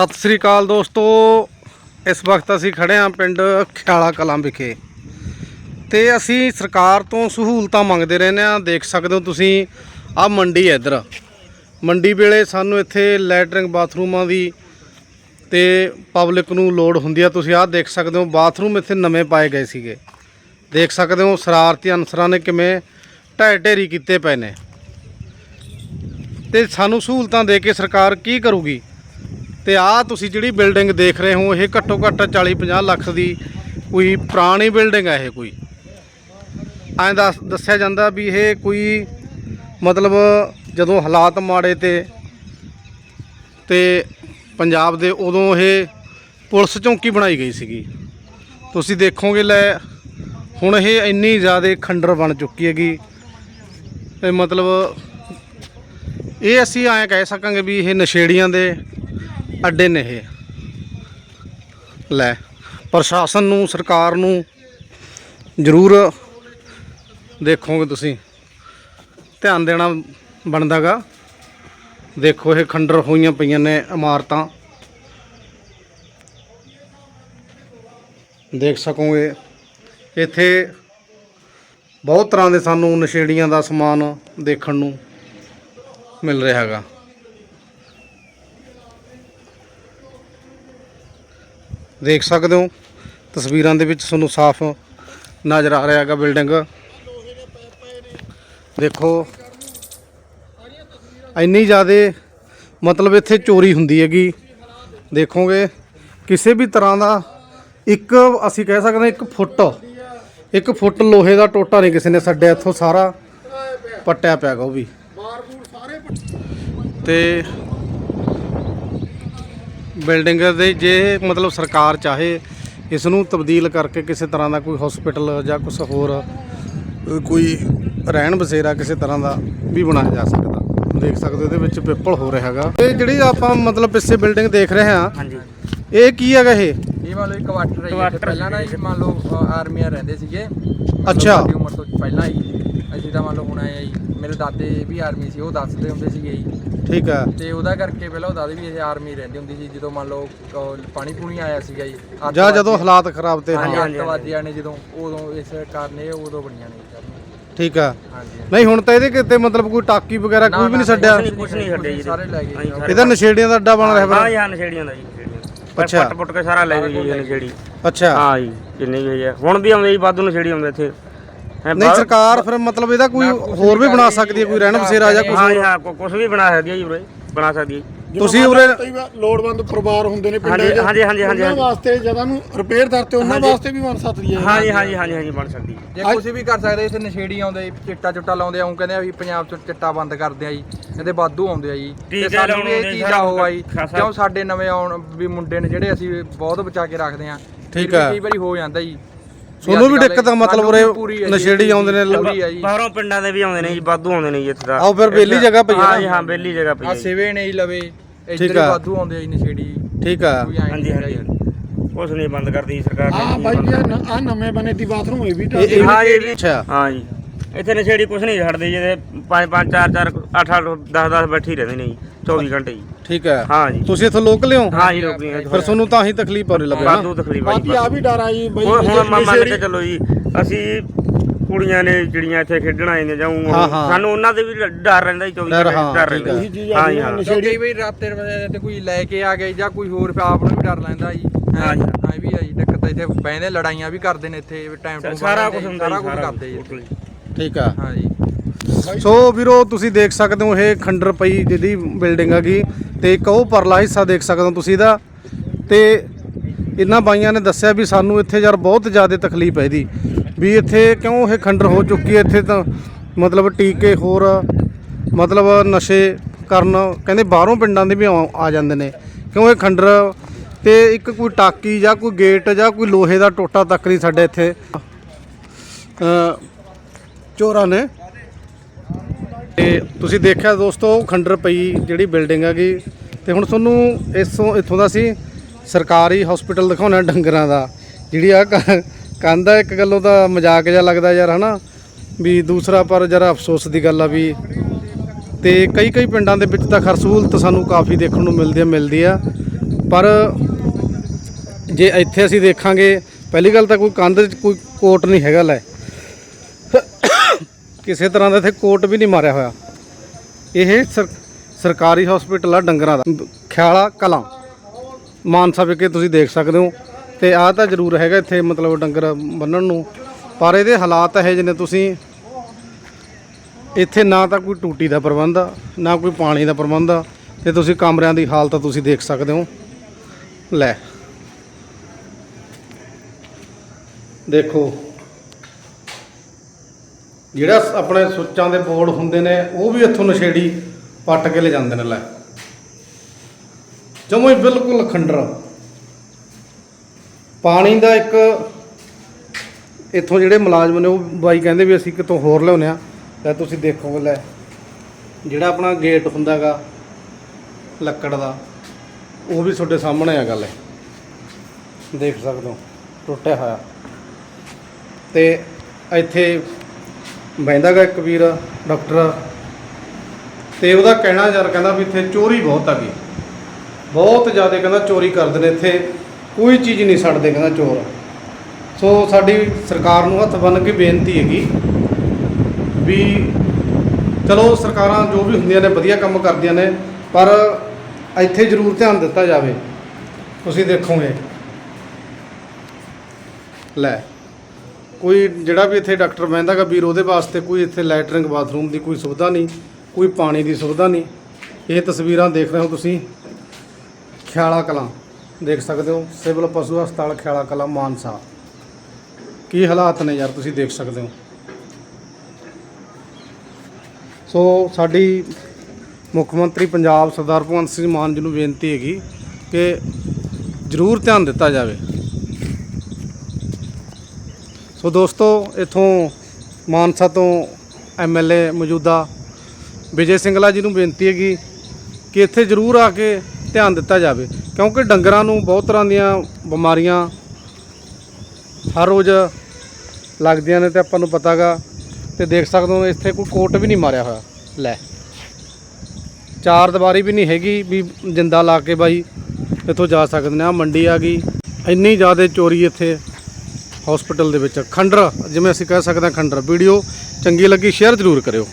ਸਤਿ ਸ੍ਰੀ ਅਕਾਲ ਦੋਸਤੋ। ਇਸ ਵਕਤ ਅਸੀਂ ਖੜੇ ਹਾਂ ਪਿੰਡ ਖਿਆਲਾ ਕਲਾਂ ਵਿਖੇ। ਤੇ ਅਸੀਂ ਸਰਕਾਰ ਤੋਂ ਸਹੂਲਤਾਂ ਮੰਗਦੇ ਰਹਿੰਦੇ ਹਾਂ। ਦੇਖ ਸਕਦੇ ਹੋ ਤੁਸੀਂ, ਆਹ ਮੰਡੀ ਹੈ ਇੱਧਰ। ਮੰਡੀ ਵੇਲੇ ਸਾਨੂੰ ਇੱਥੇ ਲੈਟਰਿੰਗ ਬਾਥਰੂਮਾਂ ਦੀ ਤੇ ਪਬਲਿਕ ਨੂੰ ਲੋੜ ਹੁੰਦੀ ਆ। ਤੁਸੀਂ ਆਹ ਦੇਖ ਸਕਦੇ ਹੋ, ਬਾਥਰੂਮ ਇੱਥੇ ਨਵੇਂ ਪਾਏ ਗਏ ਸੀਗੇ। ਦੇਖ ਸਕਦੇ ਹੋ ਸ਼ਰਾਰਤੀ ਅਨਸਰਾਂ ਨੇ ਕਿਵੇਂ ਢਹਿ ਢੇਰੀ ਕੀਤੇ ਪਏ ਨੇ। ਤੇ ਸਾਨੂੰ ਸਹੂਲਤਾਂ ਦੇ ਕੇ ਸਰਕਾਰ ਕੀ ਕਰੂਗੀ? ਤੇ ਆਹ ਤੁਸੀਂ ਜਿਹੜੀ ਬਿਲਡਿੰਗ ਦੇਖ ਰਹੇ ਹੋ, ਇਹ ਘੱਟੋ ਘੱਟ 40 50 ਲੱਖ ਦੀ ਕੋਈ ਪੁਰਾਣੀ ਬਿਲਡਿੰਗ ਹੈ ਇਹ ਕੋਈ। ਐਂ ਦੱਸ, ਦੱਸਿਆ ਜਾਂਦਾ ਵੀ ਇਹ ਕੋਈ ਮਤਲਬ ਜਦੋਂ ਹਾਲਾਤ ਮਾੜੇ ਤੇ ਤੇ ਪੰਜਾਬ ਦੇ ਉਦੋਂ ਇਹ ਪੁਲਿਸ ਚੌਂਕੀ ਬਣਾਈ ਗਈ ਸੀਗੀ। ਤੁਸੀਂ ਦੇਖੋਗੇ ਲੈ, ਹੁਣ ਇਹ ਇੰਨੀ ਜ਼ਿਆਦਾ ਖੰਡਰ ਬਣ ਚੁੱਕੀ ਹੈਗੀ। ਇਹ ਮਤਲਬ, ਇਹ ਅਸੀਂ ਐਂ ਕਹਿ ਸਕਾਂਗੇ ਵੀ ਇਹ ਨਸ਼ੇੜੀਆਂ ਦੇ ਅੱਡੇ ਨੇ ਇਹ। ਲੈ, ਪ੍ਰਸ਼ਾਸਨ ਨੂੰ, ਸਰਕਾਰ ਨੂੰ ਜ਼ਰੂਰ ਦੇਖੋਗੇ ਤੁਸੀਂ। ਧਿਆਨ ਦੇਣਾ ਬਣਦਾਗਾ। ਦੇਖੋ ਇਹ ਖੰਡਰ ਹੋਈਆਂ ਪਈਆਂ ਨੇ ਇਮਾਰਤਾਂ। ਦੇਖ ਸਕੋਗੇ, ਇੱਥੇ ਬਹੁਤ ਤਰ੍ਹਾਂ ਦੇ ਸਾਨੂੰ ਨਸ਼ੇੜੀਆਂ ਦਾ ਸਮਾਨ ਦੇਖਣ ਨੂੰ ਮਿਲ ਰਿਹਾ ਹੈਗਾ। ਦੇਖ ਸਕਦੇ ਹੋ। ਤਸਵੀਰਾਂ ਦੇ ਵਿੱਚ ਤੁਹਾਨੂੰ ਸਾਫ਼ ਨਜ਼ਰ ਆ ਰਿਹਾ ਹੈਗਾ ਬਿਲਡਿੰਗ। ਦੇਖੋ, ਇੰਨੀ ਜ਼ਿਆਦਾ ਮਤਲਬ ਇੱਥੇ ਚੋਰੀ ਹੁੰਦੀ ਹੈਗੀ। ਦੇਖੋਗੇ, ਕਿਸੇ ਵੀ ਤਰ੍ਹਾਂ ਦਾ ਇੱਕ ਅਸੀਂ ਕਹਿ ਸਕਦੇ ਹਾਂ ਇੱਕ ਫੁੱਟ ਇੱਕ ਫੁੱਟ ਲੋਹੇ ਦਾ ਟੋਟਾ ਨਹੀਂ ਕਿਸੇ ਨੇ ਛੱਡਿਆ ਇੱਥੋਂ ਸਾਰਾ ਪੱਟਿਆ ਪਿਆ ਗਾ ਉਹ ਵੀ। ਤੇ ਬਿਲਡਿੰਗ ਦੇ ਜੇ ਮਤਲਬ ਸਰਕਾਰ ਚਾਹੇ ਇਸ ਨੂੰ ਤਬਦੀਲ ਕਰਕੇ ਕਿਸੇ ਤਰ੍ਹਾਂ ਦਾ ਕੋਈ ਹਸਪੀਟਲ ਜਾਂ ਕੁਝ ਹੋਰ ਕੋਈ ਰਹਿਣ ਬਸੇਰਾ ਕਿਸੇ ਤਰ੍ਹਾਂ ਦਾ ਵੀ ਬਣਾਇਆ ਜਾ ਸਕਦਾ। ਦੇਖ ਸਕਦੇ ਹੋ ਇਹਦੇ ਵਿੱਚ ਪਿੱਪਲ ਹੋ ਰਿਹਾ ਹੈਗਾ। ਇਹ ਜਿਹੜੀ ਆਪਾਂ ਮਤਲਬ ਪਿੱਛੇ ਬਿਲਡਿੰਗ ਦੇਖ ਰਹੇ ਹਾਂ ਹਾਂਜੀ। ਇਹ ਕੀ ਹੈਗਾ ਇਹ? ਇਹ ਮੰਨ ਲਓ ਇੱਕ ਕੁਆਟਰ ਹੈ ਇੱਥੇ ਪਹਿਲਾਂ ਨਾ ਜੀ। ਮੰਨ ਲਓ ਆਰਮੀਆਂ ਰਹਿੰਦੇ ਸੀਗੇ। ਅੱਛਾ। ਸਾਡੀ ਉਮਰ ਤੋਂ ਪਹਿਲਾਂ ਹੀ। ਅਸੀਂ ਤਾਂ ਮੰਨ ਲਓ ਹੁਣ ਆਏ ਆ ਜੀ। ਮੇਰੇ ਦਾਦੇ ਵੀ ਆਰਮੀ ਸੀ ਉਹ ਦੱਸਦੇ ਹੁੰਦੇ ਸੀਗੇ ਜੀ। ਠੀਕ ਹੈ ਤੇ ਉਹਦਾ ਕਰਕੇ ਪਹਿਲਾਂ ਉਹ ਦਾਦੇ ਵੀ ਇਹ ਆਰਮੀ ਰਹਿੰਦੀ ਹੁੰਦੀ ਸੀ ਜਦੋਂ ਮੰਨ ਲਓ ਪਾਣੀ ਪੂਣੀ ਆਇਆ ਸੀਗਾ ਜੀ ਜਾਂ ਜਦੋਂ ਹਾਲਾਤ ਖਰਾਬ ਤੇ ਹਾਂਜੀ ਹਾਂ ਅੱਤਵਾਦੀਆਂ ਨੇ ਜਦੋਂ ਉਦੋਂ ਇਸ ਕਾਰਨ ਇਹ ਉਦੋਂ ਬਣੀਆਂ ਨੇ ਜੀ। ਠੀਕ ਆ। ਹਾਂਜੀ ਨਹੀਂ ਹੁਣ ਤਾਂ ਇਹਦੇ ਕਿਤੇ ਮਤਲਬ ਕੋਈ ਟਾਕੀ ਵਗੈਰਾ ਕੋਈ ਵੀ ਨਹੀਂ ਛੱਡਿਆ? ਕੁਛ ਨਹੀਂ, ਛੱਡਿਆ ਜੀ ਸਾਰੇ ਲੈ ਗਏ ਜੀ। ਇਹਦਾ ਨਸ਼ੇੜੀਆਂ ਦਾ ਅੱਡਾ ਬਣ ਰਿਹਾ ਹਾਂ ਜੀ ਹਾਂ ਨਸ਼ੇੜੀਆਂ ਦਾ ਜੀ ਨਸ਼ੇੜੀਆਂ। ਅੱਛਾ। ਪੱਟ ਪੁੱਟ ਕੇ ਸਾਰਾ ਲੈ ਗਈ ਜੀ ਨਸ਼ੇੜੀ। ਅੱਛਾ। ਹਾਂ ਜੀ ਜਿੰਨੇ ਵੀ ਹੈ ਹੁਣ ਵੀ ਆਉਂਦੇ ਜੀ ਵਾਧੂ ਨਸ਼ੇੜੀ ਆਉਂਦੇ ਇੱਥੇ। ਨਹੀਂ ਸਰਕਾਰ ਫਿਰ ਮਤਲਬ ਇਹਦਾ ਕੋਈ ਹੋਰ ਵੀ ਬਣਾ ਸਕਦੀ ਹੈ ਕੋਈ ਰਹਿਣ ਬਸੇਰਾ ਜਾਂ ਕੁਝ ਹਾਂ ਜੀ ਹਾਂ ਕੁਝ ਵੀ ਬਣਾ ਸਕਦੀ ਹੈ ਜੀ ਉਰੇ ਬਣਾ ਸਕਦੀ ਹੈ। ਜੀ। ਤੁਸੀਂ ਉਰੇ ਕਈ ਵਾਰ ਲੋੜਵੰਦ ਪਰਿਵਾਰ ਹੁੰਦੇ ਨੇ ਹਾਂਜੀ, ਪਿੰਡਾਂ 'ਚ ਹਾਂਜੀ, ਹਾਂਜੀ, ਹਾਂਜੀ, ਉਹਨਾਂ ਹਾਂਜੀ। ਵਾਸਤੇ ਜਗ੍ਹਾ ਨੂੰ ਰਿਪੇਅਰ ਕਰਤੇ ਉਹਨਾਂ ਵਾਸਤੇ ਵੀ ਬਣ ਸਕਦੀ ਹੈ। ਹਾਂ ਜੀ ਹਾਂ ਜੀ ਹਾਂ ਜੀ ਹਾਂ ਜੀ ਬਣ ਸਕਦੀ ਹੈ। ਜੇ ਕੁਝ ਵੀ ਕਰ ਸਕਦੇ ਇੱਥੇ ਨਸ਼ੇੜੀ ਆਉਂਦੇ ਜੀ, ਚਿੱਟਾ ਚੁੱਟਾ ਲਾਉਂਦੇ ਆ ਉਹ ਕਹਿੰਦੇ ਆ ਵੀ ਪੰਜਾਬ ਚ ਚਿੱਟਾ ਬੰਦ ਕਰਦੇ ਆ ਜੀ ਕਹਿੰਦੇ ਵਾਧੂ ਆਉਂਦੇ ਆ ਜੀ। ਤੇ ਟੀਕੇ ਸਾਨੂੰ ਵੀ ਇਹ ਚੀਜ਼ ਆਉਂਦੇ ਦਾ ਉਹ ਆ ਜੀ ਖਾਸਾ- ਕਿਉਂ ਸਾਡੇ ਨਵੇਂ ਆਉਣ ਵੀ ਮੁੰਡੇ ਨੇ ਜਿਹੜੇ ਅਸੀਂ ਬਹੁਤ ਬਚਾ ਕੇ ਰੱਖਦੇ ਆ ਠੀਕ ਫਿਰ ਵੀ ਆ। ਕਈ ਵਾਰੀ ਹੋ ਜਾਂਦਾ ਜੀ। ਤੁਹਾਨੂੰ ਵੀ ਦਿੱਕਤ ਆ ਮਤਲਬ ਉਰੇ ਨਸ਼ੇੜੀ ਆਉਂਦੇ ਨੇ ਬਾਹਰੋਂ ਪਿੰਡਾਂ ਦੇ ਵੀ ਆਉਂਦੇ ਨੇ ਜੀ ਵਾਧੂ ਆਉਂਦੇ ਨੇ ਜੀ ਇੱਥੇ ਦਾ ਆਓ ਫਿਰ ਬੇਲੀ ਜਗ੍ਹਾ ਪਈ ਹਾਂ ਹੈ ਜੀ ਨਾ ਹਾਂ ਬੇਲੀ ਜਗ੍ਹਾ ਪਈ ਆ। ਸਿਵੇ ਨੇ ਹੀ ਲਵੇ ਠੀਕ ਇੱਧਰ। ਵਾਧੂ ਆਉਂਦੇ ਆ ਜੀ ਨਸ਼ੇੜੀ। ਠੀਕ ਆ। ਹਾਂਜੀ ਹਾਂਜੀ। ਕੁਛ ਨਹੀਂ ਬੰਦ ਕਰਦੀ ਸਰਕਾਰ ਨੇ। ਹਾਂ ਬਾਈ ਆ ਨਵੇਂ ਬਣੇ ਦੀ ਬਾਥਰੂਮ ਇਹ ਵੀ ਇਹ ਹਾਂ ਇਹ ਵੀ- ਅੱਛਾ। ਹਾਂ ਜੀ। ਇੱਥੇ ਨਸ਼ੇੜੀ ਕੁਛ ਨਹੀਂ ਛੱਡਦੇ ਜਿਹਦੇ 5 5 4 4 8 8 10 10 ਬੈਠੇ ਹੀ ਰਹਿੰਦੇ ਨੇ ਜੀ 24 ਘੰਟੇ ਜੀ। ਠੀਕ ਹੈ। ਹਾਂ ਜੀ। ਤੁਸੀਂ ਇੱਥੋਂ ਲੋਕ ਲਿਓ ਹਾਂ? ਜੀ ਰੋਕੀਆਂ ਫਿਰ ਤੁਹਾਨੂੰ ਤਾਂ ਹੀ ਤਕਲੀਫ ਹੋ ਰਹੀ ਲੱਗੇ ਨਾ। ਵਾਧੂ ਤਕਲੀਫ ਆ ਬਾਕੀ ਜੀ ਆ ਵੀ ਡਰ ਆ ਜੀ ਬਈ ਹੁਣ ਹੁਣ ਮੰਨ ਕੇ ਚੱਲੋ ਜੀ ਅਸੀਂ ਕੁੜੀਆਂ ਨੇ ਜਿਹੜੀਆਂ ਇੱਥੇ ਖੇਡਣ ਆਏ ਨੇ ਜਾਂ ਊਂ ਹਾਂ, ਹਾਂ। ਸਾਨੂੰ ਉਹਨਾਂ ਦੇ ਵੀ ਡਰ ਰਹਿੰਦਾ ਜੀ 24 ਡਰ, ਘੰਟੇ ਹਾਂ, ਡਰ ਠੀਕ ਰਹਿੰਦਾ ਇਹੀ ਚੀਜ਼ ਹਾਂ ਆ ਜੀ ਜੀ ਹਾਂ। ਕਿਉਂ ਕਈ ਵਾਰੀ ਰਾਤੇ ਵੇਲੇ ਤੇ ਕੋਈ ਲੈ ਕੇ ਆ ਗਏ ਜਾਂ ਕੋਈ ਹੋਰ ਫਿਰ ਆਪ ਨੂੰ ਵੀ ਡਰ ਲੈਂਦਾ ਜੀ। ਹਾਂ ਜੀ। ਹਾਂ ਇਹ ਵੀ ਆ ਜੀ ਦਿੱਕਤ ਇੱਥੇ ਬੈਂਦੇ ਲੜਾਈਆਂ ਵੀ ਕਰਦੇ ਨੇ ਇੱਥੇ ਟਾਈਮ ਟੂ ਸਾਰਾ ਕੁਝ ਹੁੰਦਾ ਸਾਰਾ ਜੀ ਕੁਝ ਕਰਦੇ ਜੀ। ਠੀਕ ਆ। ਹਾਂ ਜੀ ਸੋ ਵੀਰੋ ਤੁਸੀਂ ਦੇਖ ਸਕਦੇ ਹੋ ਇਹ ਖੰਡਰ ਪਈ ਜਿਹਦੀ ਬਿਲਡਿੰਗ ਹੈਗੀ ਤੇ ਇੱਕ ਉਹ ਪਰਲਾ ਹਿੱਸਾ ਦੇਖ ਸਕਦੇ ਹੋ ਤੁਸੀਂ ਇਹਦਾ। ਤੇ ਇਹਨਾਂ ਬਾਈਆਂ ਨੇ ਦੱਸਿਆ ਵੀ ਸਾਨੂੰ ਇੱਥੇ ਯਾਰ ਬਹੁਤ ਜ਼ਿਆਦਾ ਤਕਲੀਫ ਹੈ ਇਹਦੀ। ਵੀ ਇੱਥੇ ਕਿਉਂ ਇਹ ਖੰਡਰ ਹੋ ਚੁੱਕੀ ਹੈ? ਇੱਥੇ ਤਾਂ ਮਤਲਬ ਟੀਕੇ ਹੋਰ ਮਤਲਬ ਨਸ਼ੇ ਕਰਨ ਕਹਿੰਦੇ ਬਾਹਰੋਂ ਪਿੰਡਾਂ ਦੇ ਵੀ ਆ ਆ ਜਾਂਦੇ ਨੇ। ਕਿਉਂ ਇਹ ਖੰਡਰ? ਤੇ ਇੱਕ ਕੋਈ ਟਾਕੀ ਜਾਂ ਕੋਈ ਗੇਟ ਜਾਂ ਕੋਈ ਲੋਹੇ ਦਾ ਟੋਟਾ ਤੱਕ ਨਹੀਂ ਸਾਡੇ ਇੱਥੇ। ਚੋਰਾਂ ਨੇ। ਤੇ ਤੁਸੀਂ ਦੇਖਿਆ ਦੋਸਤੋ, ਖੰਡਰ ਪਈ ਜਿਹੜੀ ਬਿਲਡਿੰਗ ਹੈਗੀ। ਤੇ ਹੁਣ ਤੁਹਾਨੂੰ ਇਸੋਂ ਇੱਥੋਂ ਦਾ ਸੀ ਸਰਕਾਰੀ ਹਸਪੀਟਲ ਦਿਖਾਉਣਾ ਡੰਗਰਾਂ ਦਾ। ਜਿਹੜੀ ਆ ਕੰਧ ਆ, ਇੱਕ ਗੱਲੋਂ ਤਾਂ ਮਜ਼ਾਕ ਜਿਹਾ ਲੱਗਦਾ ਯਾਰ, ਹਨਾ? ਵੀ ਦੂਸਰਾ ਪਰ ਜਰਾ ਅਫਸੋਸ ਦੀ ਗੱਲ ਆ ਵੀ ਤੇ ਕਈ ਕਈ ਪਿੰਡਾਂ ਦੇ ਵਿੱਚ ਤਾਂ ਖਰ ਸਹੂਲਤ ਸਾਨੂੰ ਕਾਫੀ ਦੇਖਣ ਨੂੰ ਮਿਲਦੀ ਆ ਮਿਲਦੀ ਆ। ਪਰ ਜੇ ਇੱਥੇ ਅਸੀਂ ਦੇਖਾਂਗੇ, ਪਹਿਲੀ ਗੱਲ ਤਾਂ ਕੋਈ ਕੰਧ 'ਚ ਕੋਈ ਕੋਟ ਨਹੀਂ ਹੈਗਾ ਲੈ। ਕਿਸੇ ਤਰ੍ਹਾਂ ਦਾ ਇੱਥੇ ਕੋਟ ਵੀ ਨਹੀਂ ਮਾਰਿਆ ਹੋਇਆ। ਇਹ ਸਰਕਾਰੀ ਹਸਪੀਟਲ ਆ ਡੰਗਰਾਂ ਦਾ। ਖਿਆਲਾ ਕਲਾਂ। ਮਾਨਸਾ ਵਿਖੇ ਤੁਸੀਂ ਦੇਖ ਸਕਦੇ ਹੋ। ਤੇ ਆਹ ਤਾਂ ਜ਼ਰੂਰ ਹੈਗਾ ਇੱਥੇ ਮਤਲਬ ਡੰਗਰ ਬੰਨਣ ਨੂੰ। ਪਰ ਇਹਦੇ ਹਾਲਾਤ ਇਹ ਜਿਹਨੇ ਤੁਸੀਂ। ਇੱਥੇ ਨਾ ਤਾਂ ਕੋਈ ਟੂਟੀ ਦਾ ਪ੍ਰਬੰਧ ਆ, ਨਾ ਕੋਈ ਪਾਣੀ ਦਾ ਪ੍ਰਬੰਧ ਆ। ਤੇ ਤੁਸੀਂ ਕਮਰਿਆਂ ਦੀ ਹਾਲਤ ਤੁਸੀਂ ਦੇਖ ਸਕਦੇ ਹੋ। ਲੈ। ਦੇਖੋ। ਜਿਹੜਾ ਆਪਣੇ ਸੁੱਚਾਂ ਦੇ ਬੋਰਡ ਹੁੰਦੇ ਨੇ, ਉਹ ਵੀ ਇੱਥੋਂ ਨਸ਼ੇੜੀ ਪੱਟ ਕੇ ਲੈ ਜਾਂਦੇ ਨੇ, ਲੈ। ਜਮੇ ਬਿਲਕੁਲ ਖੰਡਰ ਪਾਣੀ ਦਾ ਇੱਕ ਇੱਥੋਂ ਜਿਹੜੇ ਮੁਲਾਜ਼ਮ ਨੇ, ਉਹ ਬਾਈ ਕਹਿੰਦੇ ਵੀ ਅਸੀਂ ਕਿਤੋਂ ਹੋਰ ਲਿਆਉਂਦੇ ਆ ਲੈ ਤੁਸੀਂ ਦੇਖੋਗੇ ਲੈ। ਜਿਹੜਾ ਆਪਣਾ ਗੇਟ ਹੁੰਦਾਗਾ ਲੱਕੜ ਦਾ, ਉਹ ਵੀ ਤੁਹਾਡੇ ਸਾਹਮਣੇ ਆ ਗੱਲ। ਹੈ ਦੇਖ ਸਕਦੇ ਹੋ, ਟੁੱਟਿਆ ਹੋਇਆ। ਤੇ ਇੱਥੇ ਬਹਿੰਦਾਗਾ ਇੱਕ ਵੀਰ, ਡਾਕਟਰ। ਤੇ ਉਹਦਾ ਕਹਿਣਾ ਯਾਰ ਕਹਿੰਦਾ ਵੀ ਇੱਥੇ ਚੋਰੀ ਬਹੁਤ ਆ ਗਈ। ਬਹੁਤ ਜ਼ਿਆਦਾ ਕਹਿੰਦਾ ਚੋਰੀ ਕਰਦੇ ਨੇ ਇੱਥੇ। ਕੋਈ ਚੀਜ਼ ਨਹੀਂ ਛੱਡਦੇ ਕਹਿੰਦਾ ਚੋਰ। ਸੋ ਸਾਡੀ ਸਰਕਾਰ ਨੂੰ ਹੱਥ ਬੰਨ੍ਹ ਕੇ ਬੇਨਤੀ ਹੈਗੀ ਵੀ ਚਲੋ ਸਰਕਾਰਾਂ ਜੋ ਵੀ ਹੁੰਦੀਆਂ ਨੇ ਵਧੀਆ ਕੰਮ ਕਰਦੀਆਂ ਨੇ, ਪਰ ਇੱਥੇ ਜ਼ਰੂਰ ਧਿਆਨ ਦਿੱਤਾ ਜਾਵੇ। ਤੁਸੀਂ ਦੇਖੋਗੇ। ਲੈ। ਕੋਈ ਜਿਹੜਾ ਵੀ ਇੱਥੇ ਡਾਕਟਰ ਬਹਿੰਦਾਗਾ ਵੀਰ, ਉਹਦੇ ਵਾਸਤੇ ਕੋਈ ਇੱਥੇ ਲੈਟਰਿੰਗ ਬਾਥਰੂਮ ਦੀ ਕੋਈ ਸੁਵਿਧਾ ਨਹੀਂ, ਕੋਈ ਪਾਣੀ ਦੀ ਸੁਵਿਧਾ ਨਹੀਂ। ਇਹ ਤਸਵੀਰਾਂ ਦੇਖ ਰਹੇ ਹੋ ਤੁਸੀਂ। ਖਿਆਲਾ ਕਲਾਂ, ਦੇਖ ਸਕਦੇ ਹੋ। ਸਿਵਲ ਪਸ਼ੂ ਹਸਪਤਾਲ ਖਿਆਲਾ ਕਲਾਂ, ਮਾਨਸਾ। ਕੀ ਹਾਲਾਤ ਨੇ ਯਾਰ, ਤੁਸੀਂ ਦੇਖ ਸਕਦੇ ਹੋ। ਸੋ, ਸਾਡੀ ਮੁੱਖ ਮੰਤਰੀ ਪੰਜਾਬ ਸਰਦਾਰ ਭਗਵੰਤ ਸਿੰਘ ਮਾਨ ਜੀ ਨੂੰ ਬੇਨਤੀ ਹੈਗੀ ਕਿ ਜ਼ਰੂਰ ਧਿਆਨ ਦਿੱਤਾ ਜਾਵੇ। ਸੋ ਦੋਸਤੋ, ਇਥੋਂ ਮਾਨਸਾ ਤੋਂ ਐਮਐਲਏ ਮੌਜੂਦਾ ਵਿਜੇ ਸਿੰਗਲਾ ਜੀ ਨੂੰ ਬੇਨਤੀ ਹੈਗੀ ਕਿ ਇੱਥੇ ਜ਼ਰੂਰ ਆ ਕੇ ਧਿਆਨ ਦਿੱਤਾ ਜਾਵੇ, ਕਿਉਂਕਿ ਡੰਗਰਾਂ ਨੂੰ ਬਹੁਤ ਤਰ੍ਹਾਂ ਦੀਆਂ ਬਿਮਾਰੀਆਂ ਹਰ ਰੋਜ਼ ਲੱਗਦੀਆਂ ਨੇ ਤੇ ਆਪਾਂ ਨੂੰ ਪਤਾਗਾ ਤੇ ਦੇਖ ਸਕਦੇ ਹੋ, ਇੱਥੇ ਕੋਈ ਕੋਟ ਵੀ ਨਹੀਂ ਮਾਰਿਆ ਹੋਇਆ। ਲੈ, ਚਾਰ ਦੀਵਾਰੀ ਵੀ ਨਹੀਂ ਹੈਗੀ ਵੀ ਜਿੰਦਾ ਲਾ ਕੇ ਬਾਈ ਇੱਥੋਂ ਜਾ ਸਕਦੇ ਨੇ। ਆ ਮੰਡੀ ਆ ਗਈ, ਇੰਨੀ ਜ਼ਿਆਦਾ ਚੋਰੀ ਇੱਥੇ ਹਸਪੀਟਲ ਦੇ ਵਿੱਚ ਖੰਡਰ, ਜਿਵੇਂ ਅਸੀਂ ਕਹਿ ਸਕਦੇ ਹਾਂ ਖੰਡਰ। ਵੀਡੀਓ ਚੰਗੀ ਲੱਗੀ, ਸ਼ੇਅਰ ਜ਼ਰੂਰ ਕਰਿਓ।